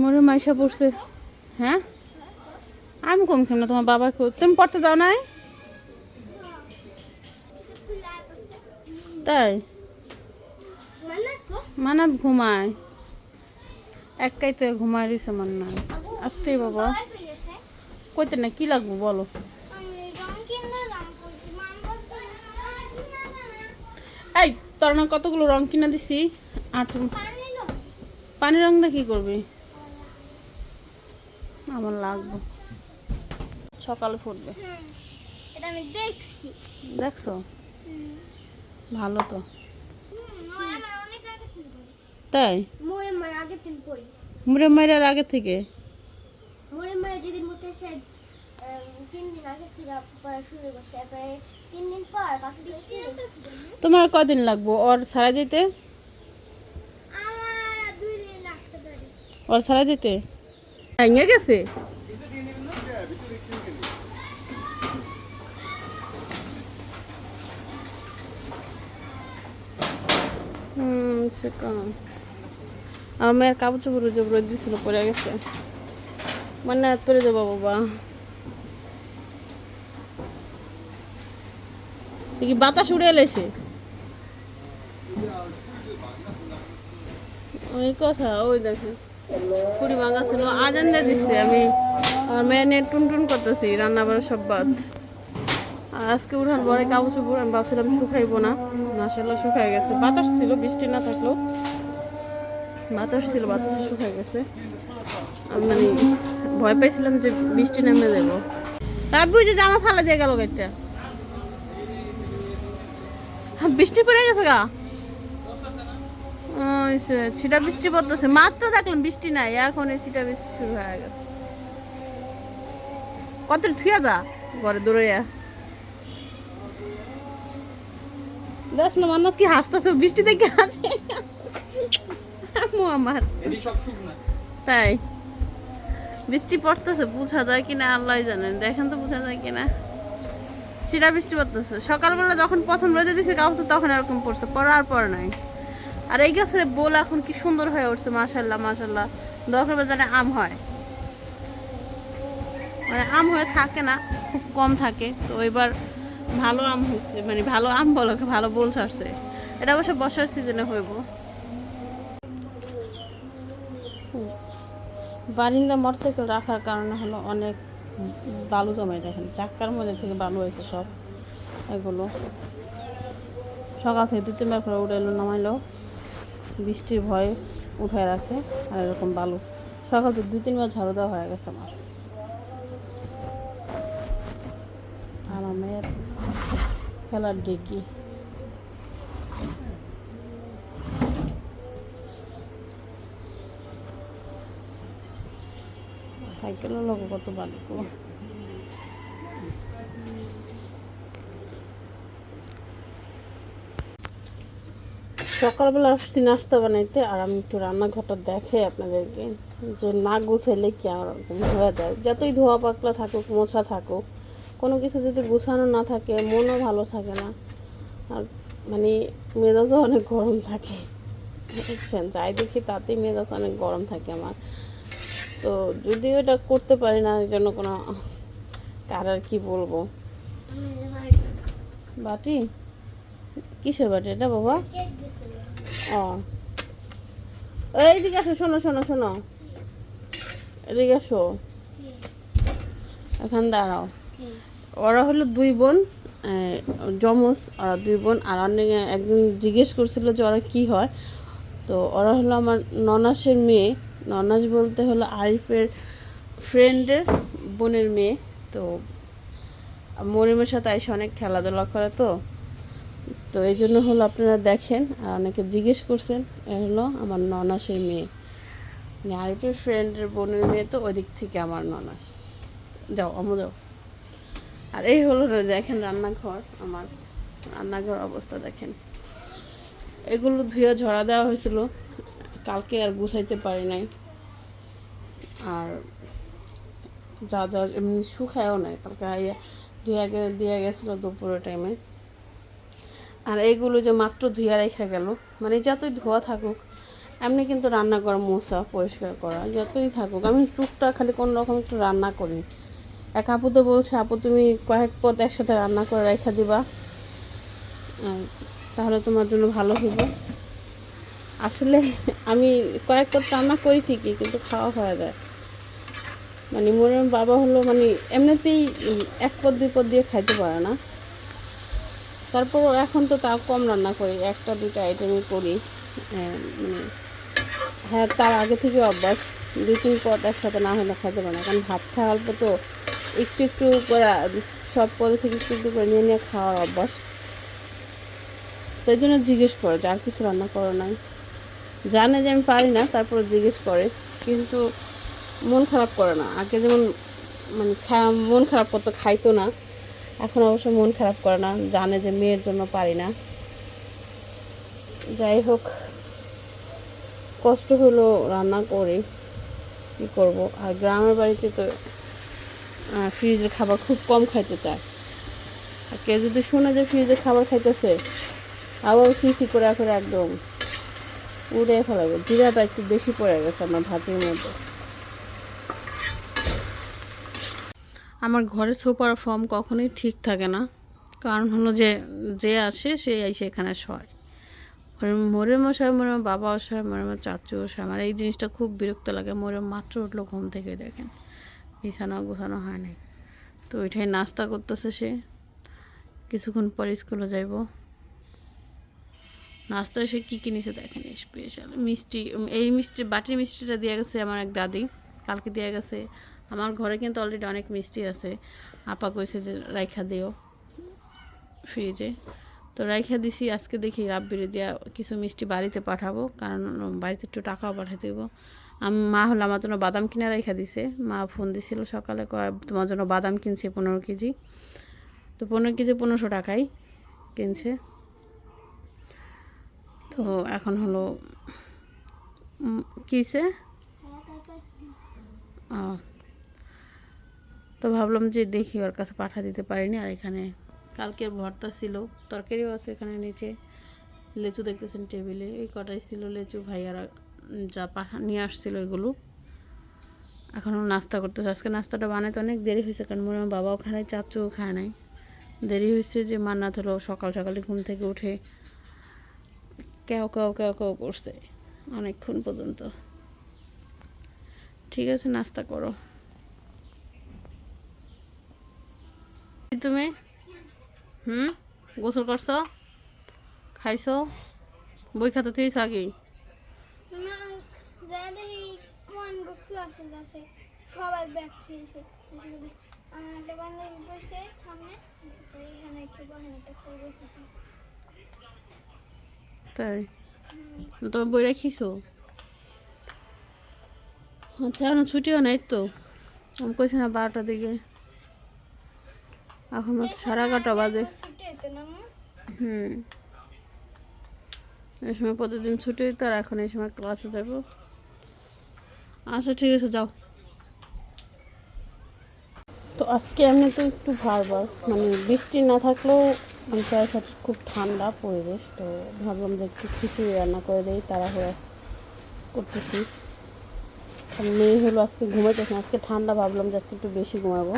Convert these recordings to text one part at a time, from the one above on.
মোরে মাইশা পড়ছে। হ্যাঁ? আমি কম খেলাম না, তোমার বাবা তুমি পড়তে যাও নাই? তাই? মানাত ঘুমায়। একাই তো ঘুমায় রয়েছে নাই আসতে বাবা। কইতে না, কি লাগবো বলো? এই, তোর না কতগুলো রং কিনা দিছি? আট পানি রংটা কি করবি? আমার লাগবে। সকালে ফুটবে। এটা আমি দেখছি। দেখছ? ভালো তো। তাই? মোরে আমার আগে থেকে পড়ি মুড়ে মাইরার আগে থেকে? মোরে মারে যেদিন মধ্যে সে তিন দিন আগে থেকে পড়া শুরু করছে। তারপরে তিন দিন পর পাখি বৃষ্টি তোমার কদিন লাগবো? ওর সারা যেতে আমার দুই দিন লাগতে পারে। ওর সারা যেতে ভেঙে গেছে? আমার কাপড় চোপড় যে রোদ দিছিল পরে গেছে। মানে পরে যাব, বাবা। কি বাতাস উড়ে এলেছে ওই কথা, ওই দেখে কুড়ি ভাঙা ছিল। আজান দিয়ে দিচ্ছে আমি। আমার মেয়ে নিয়ে টুন টুন করতেছি রান্না বাড়া সব বাদ। আর আজকে উঠান পরে কাপড় চোপড়, আমি ভাবছিলাম শুকাইবো না। মাসাল্লাহ শুকাই গেছে। বাতাস ছিল, বৃষ্টি না থাকলেও। বাতাস ছিল, বাতাসে শুকাই গেছে। আমি মানে ভয় পাইছিলাম যে বৃষ্টি নেমে যাব। রাব্বু যে জামা ফালা দিয়ে গেল গাড়িটা। বৃষ্টি পড়ে গেছে গা। ছিটা বৃষ্টি পড়তেছে। মাত্র দেখলাম বৃষ্টি নাই এখন এই ছিটা বৃষ্টি শুরু হয়ে গেছে। কত থুয়া যা ঘরে দৌড়াইয়া। দেখ না মান্নাত কি হাসতেছে বৃষ্টি দেখে হাসে। আমার। তাই। বৃষ্টি পড়তেছে বোঝা যায় কিনা আল্লাহ জানেন দেখেন তো বোঝা যায় কিনা। ছিটা বৃষ্টি পড়তেছে। সকালবেলা যখন প্রথম রোদে দিছে কাউ তো তখন এরকম পড়ছে পড়ার পর নাই। আর এই গাছের বোল এখন কি সুন্দর হয়ে উঠছে মাশাল্লাহ মাশাল্লাহ দরকার জানে আম হয়। মানে আম হয়ে থাকে না, খুব কম থাকে। তো এবার ভালো আম হয়েছে মানে ভালো আম বলো, ভালো বোল ছাড়ছে। এটা অবশ্য বর্ষার সিজনে হইব। বারিন্দা মোটরসাইকেল রাখার কারণে হলো অনেক বালু জমাই দেখেন। চাক্কার মধ্যে থেকে বালু হয়েছে সব, এগুলো। সকাল থেকে দু তিনবার করে উঠাইলো নামাইলো। বৃষ্টির ভয়ে উঠায় রাখে আর এরকম বালু। সকাল থেকে দুই, তিনবার ঝাড়ু দেওয়া হয়ে গেছে আমার। আর আমার খেলার ডেকি। সাইকেলও লোক কত বালিক সকালবেলা আসছি নাস্তা বানাইতে আর আমি একটু রান্নাঘরটা দেখে আপনাদেরকে যে না গুছাইলে কি আর এরকম হয়ে যায়। যতই ধোয়া পাকলা থাকুক মোছা থাকুক কোনো কিছু যদি গুছানো না থাকে মনও ভালো থাকে না। আর মানে মেজাজও অনেক গরম থাকে। বুঝছেন? যাই দেখি তাতেই মেজাজ অনেক গরম থাকে আমার। তো যদিও এটা করতে পারি না এর জন্য কোনো কার আর কি বলব? বাটি? কিসের বাটি এটা বাবা? ও। এইদিকে আসো, শোনো শোনো শোনো। এদিকে আসো। এখান দাঁড়াও। ওরা হলো দুই বোন যমজ ওরা দুই বোন। আর অনেক একজন জিজ্ঞেস করছিল যে ওরা কি হয়। তো ওরা হলো আমার ননাসের মেয়ে। ননাস বলতে হলো আরিফের ফ্রেন্ডের বোনের মেয়ে। তো মরিমের সাথে এসে অনেক খেলাধুলা করে তো। তো এই জন্য হলো আপনারা দেখেন, আর অনেকে জিজ্ঞেস করছেন, এ হলো আমার ননাসের মেয়ে। মানে ফ্রেন্ডের বোনের মেয়ে তো ওই দিক থেকে আমার ননাস। যাও আমু যাও। আর এই হলো না দেখেন রান্নাঘর, আমার রান্নাঘর অবস্থা দেখেন। এগুলো ধুয়ে ঝরা দেওয়া হয়েছিল, কালকে আর গুছাইতে পারি নাই। আর যা যা এমনি শুকায়ও নাই, কালকে গে, দিয়ে গেছিল দুপুরের টাইমে আর এইগুলো যে মাত্র ধুয়া রেখে গেল মানে যতই ধোয়া থাকুক, এমনি কিন্তু রান্না করা মোছা পরিষ্কার করা, যতই থাকুক। আমি টুকটা খালি কোনো রকম একটু রান্না করি। এক আপু তো বলছে, আপু, তুমি কয়েক পদ একসাথে রান্না করে রেখে দিবা। তাহলে তোমার জন্য ভালো হবে আসলে আমি কয়েক পদ রান্না করি ঠিকই, কিন্তু খাওয়া হয়ে যায়। মানে মোর বাবা হলো মানে এমনিতেই এক পদ, দুই পদ দিয়ে খাইতে পারে না। তারপর এখন তো তাও কম রান্না করি, একটা দুটো আইটেমই করি। মানে হ্যাঁ তার আগে থেকে অভ্যাস, দুই, তিন পদ একসাথে না হলে খাইতে পারে না, কারণ ভাত খাওয়া অল্প তো, একটু একটু করে, সব পদে থেকে একটু একটু করে নিয়ে নিয়ে খাওয়ার অভ্যাস। তাই জন্য জিজ্ঞেস করে যে আর কিছু রান্না করো নাই। জানে যে আমি পারি না তারপর জিজ্ঞেস করে, কিন্তু মন খারাপ করে না। আগে যেমন মানে মন খারাপ করতো, খাইতো না। এখন অবশ্য মন খারাপ করে না, জানে যে মেয়ের জন্য পারি না। যাই হোক, কষ্ট হলো রান্না করে কী করব। আর গ্রামের বাড়িতে তো ফ্রিজের খাবার খুব কম খাইতে চায়। আর কেউ যদি শুনে যে ফ্রিজের খাবার খাইতেছে, আবার সিসি করে করে একদম উড়ে ফেলাবে। জিরাটা একটু বেশি পড়ে গেছে আমার ভাজির মধ্যে। আমার ঘরে সোফার ফর্ম কখনোই ঠিক থাকে না। কারণ হলো যে যে আসে, সে এসে এখানে শয়। মোরে- মোরে মশাই মোরে আমার বাবা অসহায় মোরে আমার চাচু অসহায় আমার এই জিনিসটা খুব বিরক্ত লাগে। মোরে মাত্র উঠল ঘুম থেকে, দেখেন। বিছানা গোছানো হয় নাই। তো ওইটাই নাস্তা করতেছে সে। কিছুক্ষণ পর স্কুলে যাইব। নাস্তা সে কী কিনেছে দেখেন স্পেশাল মিষ্টি, এই মিষ্টি, বাটির মিষ্টিটা দিয়ে গেছে আমার এক দাদি। কালকে দিয়ে গেছে আমার ঘরে কিন্তু অলরেডি অনেক মিষ্টি আছে। আপা কইছে যে, রাইখা দিও ফ্রিজে তো রাইখা দিছি, আজকে দেখি রাব্বিরে দিয়া কিছু মিষ্টি বাড়িতে পাঠাবো, কারণ বাড়িতে একটু টাকাও পাঠিয়ে দেবো আমি, মা হলো আমার জন্য বাদাম কিনে রাইখা দিছে। মা ফোন দিছিল সকালে তোমার জন্য বাদাম কিনছে পনেরো কেজি। তো পনেরো কেজি পনেরোশো টাকাই কিনছে। তো এখন হলো কিসে ও। তো ভাবলাম যে দেখি ওর কাছে পাঠা দিতে পারিনি, আর এখানে কালকের ভর্তা ছিল, তরকারিও আছে এখানে নিচে। লেচু দেখতেছেন টেবিলে, এই কটাই ছিল লেচু, ভাইয়ারা যা পাঠা নিয়ে আসছিল এগুলো। এখনও নাস্তা করতেছে। আজকে নাস্তাটা বানাইতে অনেক দেরি হয়েছে, কারণ মনে আমার বাবাও খায় নাই, চাচুও খায় নাই। দেরি হয়েছে যে মান্নাত হলো সকাল সকালে ঘুম থেকে উঠে কেউ কেউ কেউ কেউ করছে, অনেকক্ষণ পর্যন্ত। ঠিক আছে, নাস্তা করো। তুমি? হুম? গোসল করছ? খাইছো? বই খাতা তুই আগে? সবাই ব্যাগ ছুঁয়েছে আমার একটা বান্ধবী বসে সামনে এখানে একটু বসে তো বসে তাই? তোমার বই রাখিছো? আচ্ছা এখন ছুটিও নাই তো। আমি কইছি না বারোটার দিকে। এখন সাড়ে এগারোটা বাজে? হুম এই সময় প্রতিদিন ছুটি হইতো আর এখন এই সময় ক্লাসে যাব আচ্ছা ঠিক আছে, যাও তো আজকে এমনি তো একটু ভারবার মানে বৃষ্টি না থাকলেও পঞ্চায়েত সাথে খুব ঠান্ডা পরিবেশ, তো ভাবলাম যে একটু খিচুড়ি রান্না করে দেই, তাড়াহুড়া করতেছি মেয়ে হলো আজকে ঘুমাইতেছে। আজকে ঠান্ডা, ভাবলাম যে আজকে একটু বেশি ঘুমাবো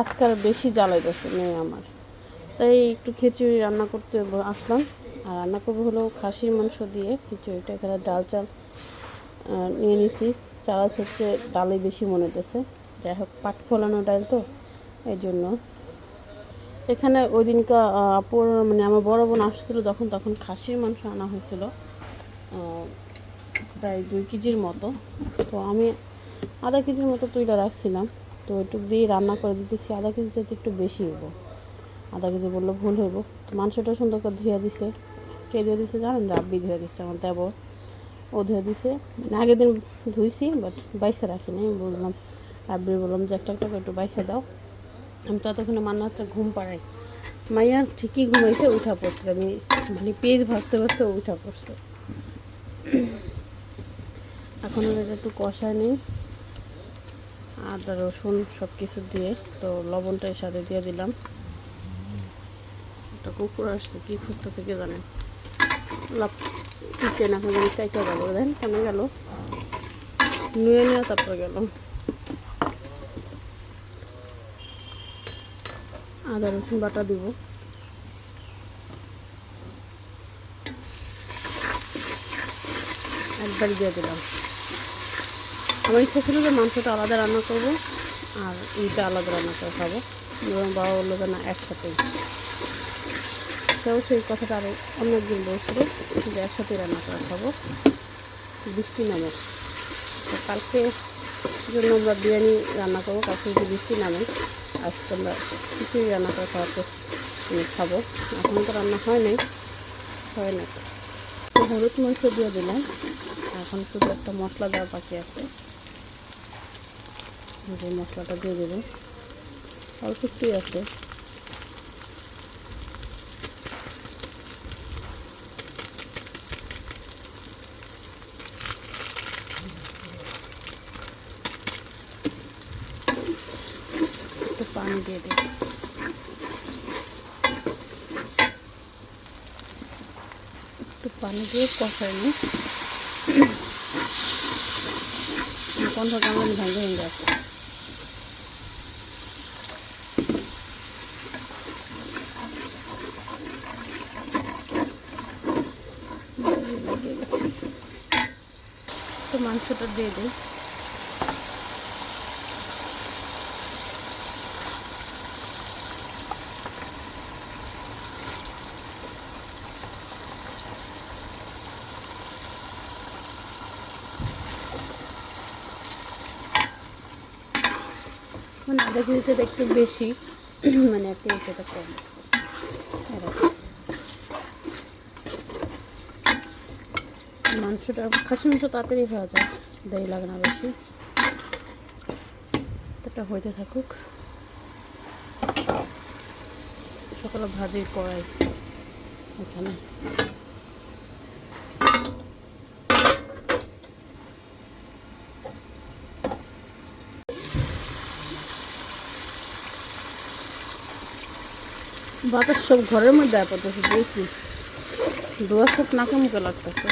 আজকাল বেশি জ্বালাইতেছে মেয়ে আমার। তাই একটু খিচুড়ি রান্না করতে আসলাম। আর রান্না করব হলো খাসির মাংস দিয়ে খিচুড়িটা। এখানে ডাল চাল নিয়ে নিছি। চাল হচ্ছে ডালে বেশি মনে হতেছে যাই হোক, পাট ফোলানো ডাল তো, এই জন্য। এখানে ওই দিনকা আপুর মানে আমার বড় বোন আসছিল যখন, তখন খাসির মাংস আনা হয়েছিল প্রায় দুই কেজির মতো। তো আমি আধা কেজির মতো তুইলা রাখছিলাম। তো একটু দিয়ে রান্না করে দিতেছি। আধা কেজি যাতে একটু বেশি হব আধা কেজি বললে ভুল হইব। তো মাংসটা সুন্দর করে ধুয়ে দিছে। কে ধুয়ে দিছে জানেন? রাব্বি ধুয়ে দিচ্ছে আমার দেবর। ও ধুয়ে দিছে। মানে আগের দিন ধুইছি বাট বাইসা রাখি নাই আমি বললাম রাব্বির বললাম যে, একটা একটা একটু বাইসে দাও। আমি ততক্ষণে মান্নাতে ঘুম পাড়াই। মাইয়া ঠিকই ঘুমাইছে, উঠা পড়ছে। আমি মানে পেজ ভাজতে ভাজতে উঠা পড়ছে। এখন ওর এটা একটু কষায় নিই। আদা, রসুন সব কিছু দিয়ে, তো লবণটা এর সাথে দিয়ে দিলাম। একটা কুকুর আসছে, কি খুঁজতেছে কে জানে। লাভ ইচ্ছে না করে চাইতে গেল, দেন কেন গেল। নুয়ে নিয়ে তারপর গেল। আদা, রসুন বাটা দিব। একবার দিয়ে দিলাম। আমার ইচ্ছা ছিল যে মাংসটা আলাদা রান্না করব আর এইটা আলাদা রান্না করে খাব। এবং বাবা বলল যে না একসাথেই সেও সেই কথাটা আরও অনেকদিন বলছিল যে একসাথেই রান্না করে খাব। বৃষ্টি নামে। কালকে জন্য আমরা বিরিয়ানি রান্না করব, কালকে যদি বৃষ্টি নামে। আজকে আমরা কিছুই রান্না করে খাওয়াতে খাব। এখনও তো রান্না হয় নাই, হয় না হলুদ মরিচ দিয়ে দিলাম। এখন শুধু একটা মশলা দেওয়া বাকি আছে। মশলাটা দিয়ে দেবো। অল্প একটুই আছে। একটু পানি দিয়ে দেবো। একটু পানি দিয়ে কষাই নিই। গন্ধ কেমন ভেঙে ভেঙে আছে তো মাংসটা দিয়ে দিই মানে আধা কেজিটা একটু বেশি মানে কেজিটা কম আছে এরকম। মাংসটা খাসি মাংস তাড়াতাড়ি হয়ে যায়, দেরি লাগে না বেশি। এটা হইতে থাকুক। সকালে ভাজির কড়াই এখানে। বাতাস সব ঘরের মধ্যে আপাতত দেখি। দোয়া সব নাকে মুখে লাগতেছে।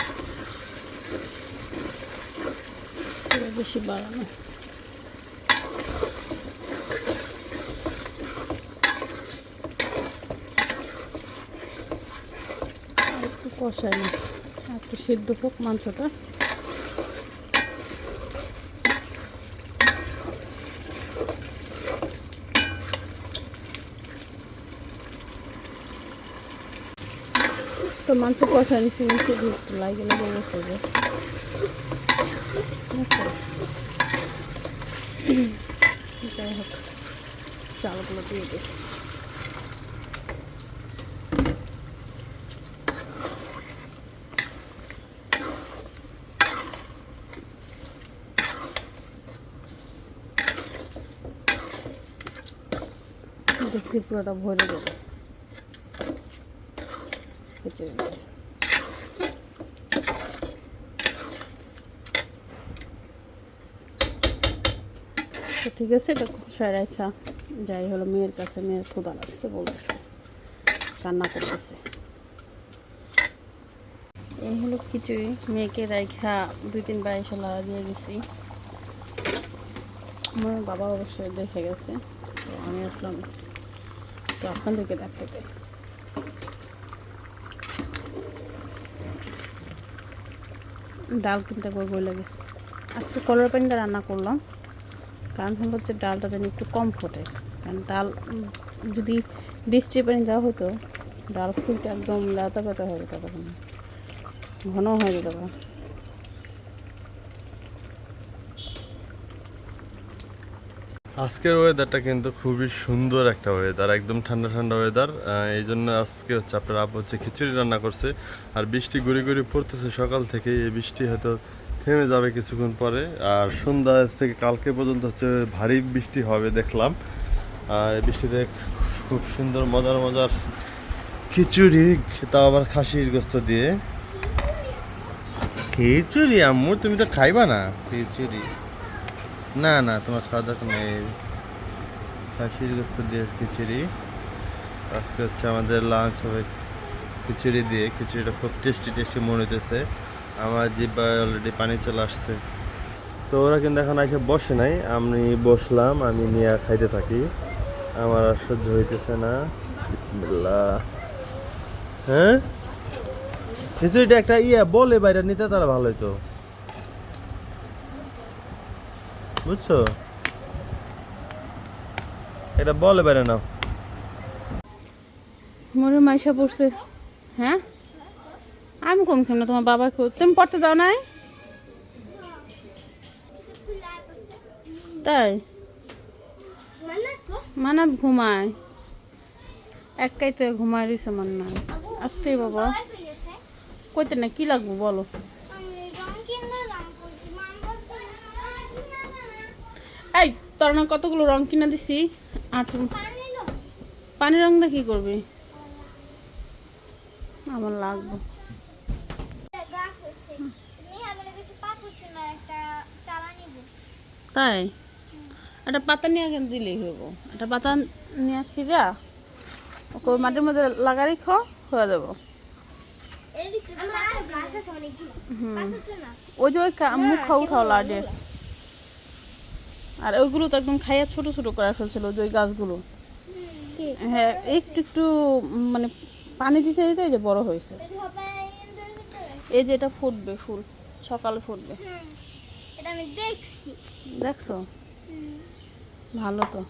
বেশি বাড়ানো। একটু কষাই না একটু সিদ্ধ হোক মাংসটা। মাংস কষাই নিচ্ছি নিচে একটু লাগে লাগে বসে যায় যাই হোক, চালগুলো দিয়ে দিই। দেখছি পুরোটা ভরে দেবো দিয়ে। তো ঠিক আছে, এটা কষায় রাখা যাই হলো, মেয়ের কাছে মেয়ের ক্ষুদা লাগছে বলতেছে। রান্না করতেছে। এই হলো খিচুড়ি। মেয়েকে রাইখা দুই তিন এসে লাড়া দিয়ে গেছি। আমার বাবা অবশ্যই দেখে গেছে। তো আমি আসলাম, তো আপনাদেরকে দেখাতে। ডাল কিনতে করব বলে গেছে। আজকে কলার পানিটা রান্না করলাম, কারণ হচ্ছে ডালটা যেন একটু কম ফোটে। কারণ ডাল যদি বৃষ্টির পানি দেওয়া হতো, ডাল ফুলটা একদম লাতা পাতা হয়ে যেত ঘন হয়ে যেত আজকের ওয়েদারটা কিন্তু খুবই সুন্দর একটা ওয়েদার একদম ঠান্ডা ঠান্ডা ওয়েদার এই জন্য আজকে হচ্ছে আপনার আপ হচ্ছে খিচুড়ি রান্না করছে, আর বৃষ্টি গুড়ি গুড়ি পড়তেছে, সকাল থেকে এই বৃষ্টি হয়তো থেমে যাবে কিছুক্ষণ পরে, আর সন্ধ্যা থেকে কালকে পর্যন্ত হচ্ছে ভারী বৃষ্টি হবে দেখলাম, আর বৃষ্টিতে খুব সুন্দর মজার মজার খিচুড়ি, তাও আবার খাসির গোস্ত দিয়ে। খিচুড়ি আম্মু, তুমি তো খাইবা না? খিচুড়ি। না না, তোমার খাওয়া দরকার নেই। খাসির গোস্ত দিয়ে খিচুড়ি। আজকে হচ্ছে আমাদের লাঞ্চ হবে খিচুড়ি দিয়ে। খিচুড়িটা খুব টেস্টি টেস্টি মনে হইতেছে। আমার জিব্বায় অলরেডি পানি চলে আসছে। তো ওরা কিন্তু এখন এসে বসে নাই। আমি বসলাম, আমি নিয়ে খাইতে থাকি। আমার আর সহ্য হইতেছে না। বিসমিল্লাহ। হ্যাঁ? খিচুড়িটা একটা ইয়ে বলে বাইরে নিতে তারা ভালো হইতো। বুঝছ? এটা বলে বাইরে নাও। মোরে মাইশা পড়ছে। হ্যাঁ? আমি কম খেলাম তোমার বাবা তুমি পড়তে যাও নাই? তাই? মানে মানাত ঘুমায়। একাইতে ঘুমায় রয়েছে মান্না আসতেই বাবা। কইতে না, কি লাগবো বলো? তোর না কতগুলো রং কিনা দিছি? আট পানি রংটা কি করবি? আমার লাগবে। তাই? একটা পাতা নিয়ে কেন দিলেই হইব। একটা পাতা নিয়ে আসছি যা। ওকে মাটির মধ্যে লাগাই রেখো হয়ে দেবো ওই যে ওই মুখ খাও উঠাও লাগে আর ওইগুলো তো একদম খাইয়া ছোট ছোট করে ফেলছিল যে ওই গাছগুলো। হ্যাঁ একটু একটু মানে পানি দিতে দিতে যে বড় হয়েছে। এই যে এটা ফুটবে ফুল সকালে ফুটবে। দেখছ। ভালো তো।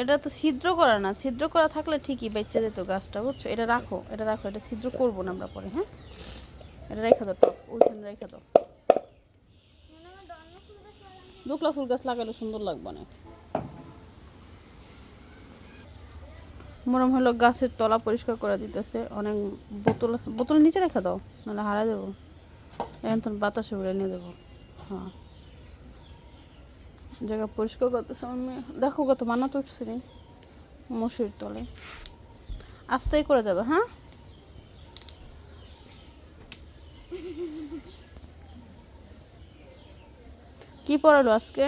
এটা তো ছিদ্র করা না ছিদ্র করা থাকলে ঠিকই বেচা যেত গাছটা বুঝছ? এটা রাখো এটা রাখো এটা ছিদ্র করব না আমরা পরে হ্যাঁ? এটা রেখে দাও টপ ওইখানে রেখে দাও মনে হয় দন্ন ফুল গাছ লাগানো। দুকলা ফুল গাছ লাগালে সুন্দর লাগবে অনেক। মরম হলো গাছের তলা পরিষ্কার করে দিতেছে, অনেক বোতল বোতল নিচে রেখে দাও, নাহলে হারা দেবো এখন বাতাসে উড়ে নিয়ে দেবো হ্যাঁ। জায়গা পরিষ্কার করতেছে আমার মেয়ে। দেখো কত মানা তো উঠছে রে মসুর তলে। আস্তেই করে যাবে হ্যাঁ? কি পড়ালো আজকে?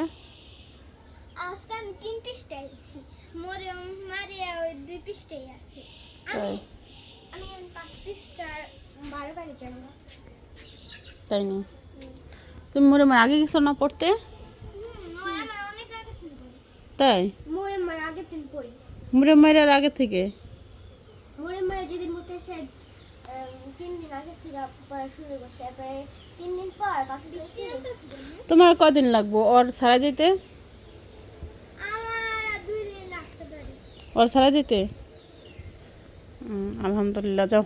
আজকে আমি তিন পৃষ্ঠায় আছি মোরে মারিয়া ওই দুই পৃষ্ঠাই আছে। আমি আমি পাঁচ পৃষ্ঠার বারো বারে যাব তাই না? তুমি মোরে মার আগে গেছো না পড়তে? থেকে তাই? মোরে মার আগে দিন পড়ি। মোরে মায়ের আগে থেকে? মোরে মারা যেদিন মতো তিন দিন আগে থেকে পড়া শুরু করছে। তারপরে তিন দিন পর পাঁচ পৃষ্ঠা তোমার কদিন লাগবো? ওর সারা যেতে? আমার আর দুই দিন লাগতে পারে। ওর সারা যেতে? আলহামদুলিল্লাহ যাও।